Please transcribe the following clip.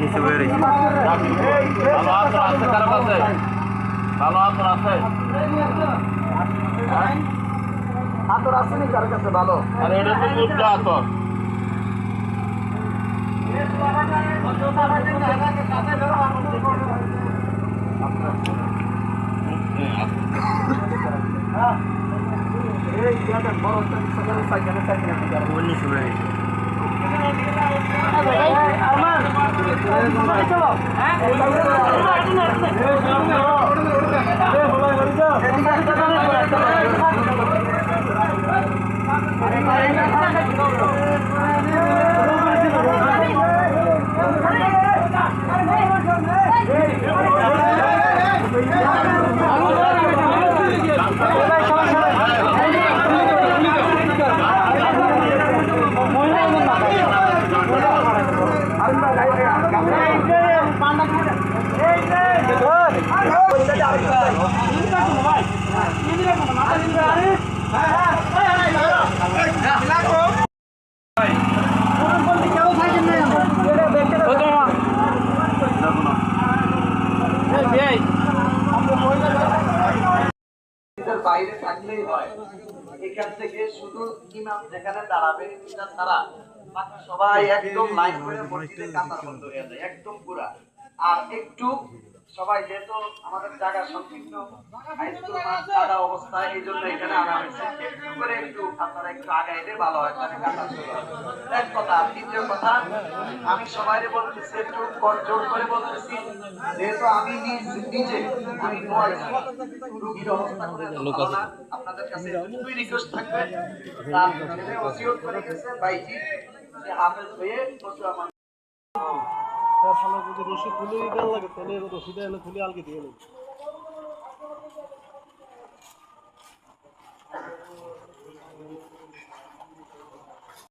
নিচে বয়ে রয়েছে ভালো আতর আছে কারও কাছে ভালো আতর আছে আতর আসেনি কার কাছে ভালো আর এটা তো শুদ্ধ আতর জায়গা বড় একটা সকালে সাইকেলে সাইকেলে ওর নিচে বয়ে রয়েছে মসজিদের বাইরে থাকলেই এখান থেকে শুধু ইমাম যেখানে দাঁড়াবে এটা ছাড়া সবাই একদম লাইন করে মসজিদে কাতার আর একটু সবাই যেহেতু আমাদের জায়গা সংকীর্ণ হাই স্কুল মাঠ সাদা অবস্থায় এই জন্য এখানে আনা হয়েছে। একটু করে একটু আপনারা একটু আগাইলে ভালো হয় তাহলে কাতার শুরু এক কথা দ্বিতীয় কথা আমি সবাই বলতেছি একটু জোর করে বলতেছি যেহেতু আমি নিজে আমি নোয়াইছি রুগীর অবস্থা করে আপনাদের কাছে রিকোয়েস্ট থাকবে। তার ছেলে ওসিয়ত করে গেছে ভাইজি হাফেজ হয়ে প্রচুর আমার রশি খুলে দিতে লাগে তাহলে রশিটা এনে খুলে আলকে দিয়ে নেবে।